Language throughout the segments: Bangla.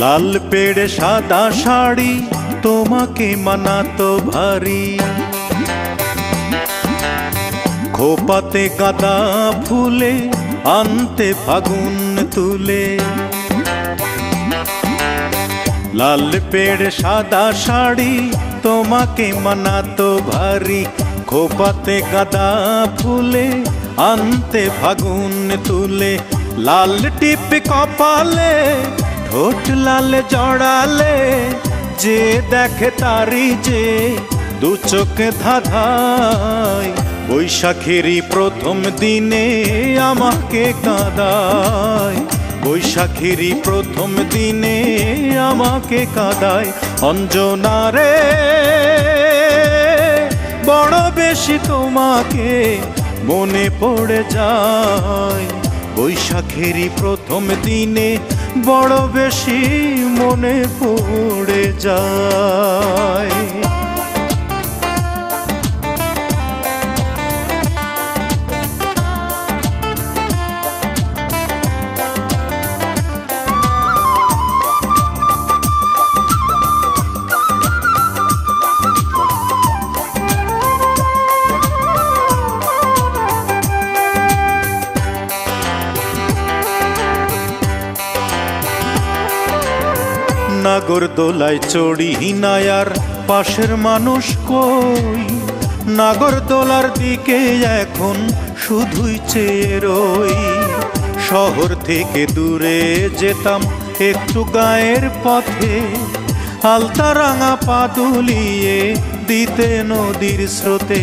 লাল পেড়ে সাদা শাড়ি তোমাকে মানাতো ভারী। খোপাতে গাদা ফুলে আনতে ফাগুন তুলে। লাল পেড়ে সাদা শাড়ি তোমাকে মানাতো ভারী। খোপাতে গাদা ফুলে আনতে ফাগুন তুলে। লাল টিপ কপালে ঠোঁট লাল জড়ালে, যে দেখে তারি যে দু চোখে ধাঁধায় বৈশাখেরই প্রথম দিনে আমাকে কাঁদায়। বৈশাখেরই প্রথম দিনে আমাকে কাঁদায়। অঞ্জনারে বড় বেশি তোমাকে মনে পড়ে যায়। বৈশাখেরই প্রথম দিনে বড় বেশি মনে পড়ে যায়। নাগর দোলায় চড়ি নায়ার পাশের মানুষ কই? নাগর দোলার দিকে এখন শুধুই চেয়ে রই। শহর থেকে দূরে যেতাম একটু গায়ের পথে, আলতা রাঙা পা দুলিয়ে দিতে নদীর স্রোতে।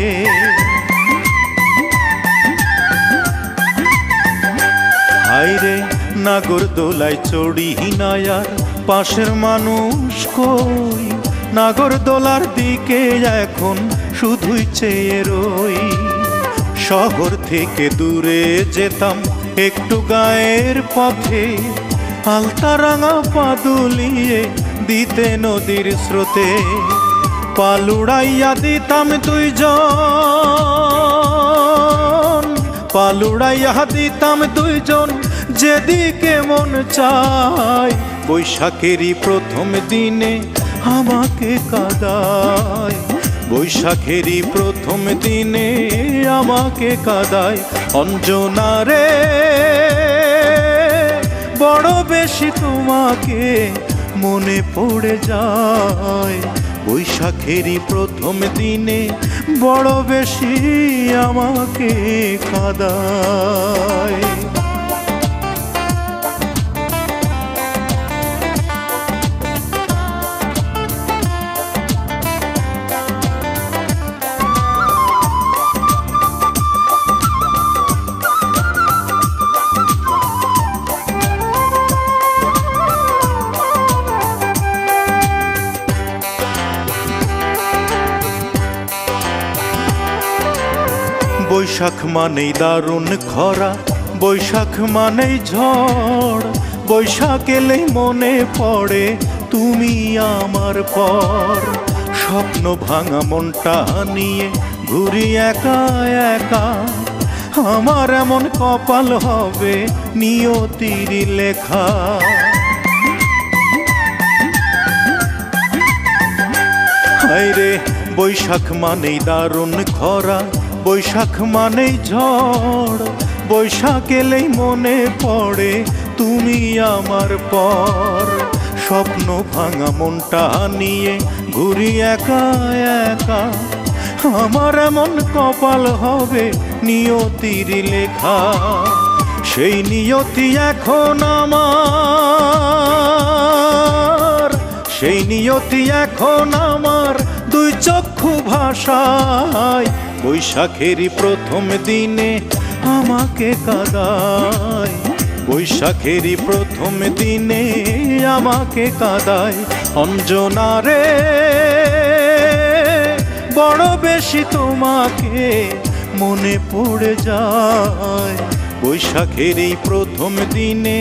হাইরে নাগর দোলায় চড়ি নায়ার পাশের মানুষ কই? নাগর দোলার দিকে এখন শুধুই চেয়ে রই। শহর থেকে দূরে যেতাম একটু গায়ের পথে। আলতা রাঙা পাদুলিয়ে দিতে নদীর স্রোতে। পালুড়াইয়া দিতাম দুইজন। পালুড়াইয়া দিতাম দুইজন, যেদিকে মন চায় বৈশাখেরই প্রথম দিনে আমাকে কাদায়। বৈশাখেরই প্রথম দিনে আমাকে কাদায়। অঞ্জনা রে, বড় বেশি তোমাকে মনে পড়ে যায়। বৈশাখেরই প্রথম দিনে বড় বেশি আমাকে কাদায়। বৈশাখ মানেই দারুণ খরা, বৈশাখ মানেই ঝড়। বৈশাখ এলেই মনে পড়ে তুমি আমার পর। স্বপ্ন ভাঙা মনটা নিয়ে ঘুরি একা একা। আমার এমন কপাল হবে নিয়তির লেখা। হায়রে, বৈশাখ মানেই দারুণ খরা বৈশাখ মানেই ঝড়, বৈশাখ এলেই মনে পড়ে তুমি আমার পর। স্বপ্ন ভাঙা মনটা নিয়ে ঘুরি একা একা। আমার এমন কপাল হবে নিয়তির লেখা। সেই নিয়তি এখন আমার, সেই নিয়তি এখন আমার দুই চক্ষু ভাষায়। বৈশাখেরই প্রথম দিনে আমাকে কাদায়। বৈশাখেরই প্রথম দিনে আমাকে কাদায়। অঞ্জনা রে, বড় বেশি তোমাকে মনে পড়ে যায়। বৈশাখের এই প্রথম দিনে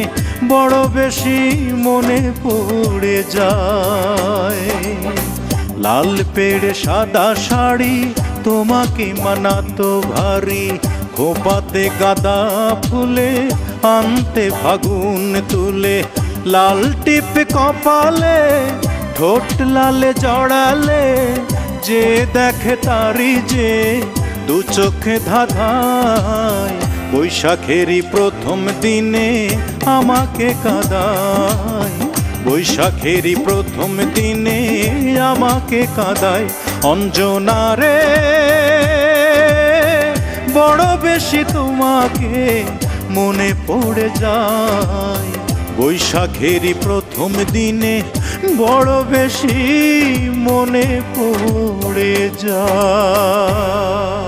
বড় বেশি মনে পড়ে যায়। লাল পেড়ে সাদা শাড়ি তোমাকে মানাতো ভারী, খোপাতে গাদা ফুলে আনতে ফাগুন তুলে, লাল টিপ কপালে, ঠোঁট লালে জড়ালে, যে দেখে তারি যে দু চোখে ধাঁধায়। বৈশাখেরই প্রথম দিনে আমাকে কাদায়। বৈশাখেরই প্রথম দিনে আমাকে কাদায়। অঞ্জনা রে বড় বেশি তোমাকে মনে পড়ে যায়। বৈশাখেরই প্রথম দিনে বড় বেশি মনে পড়ে যায়।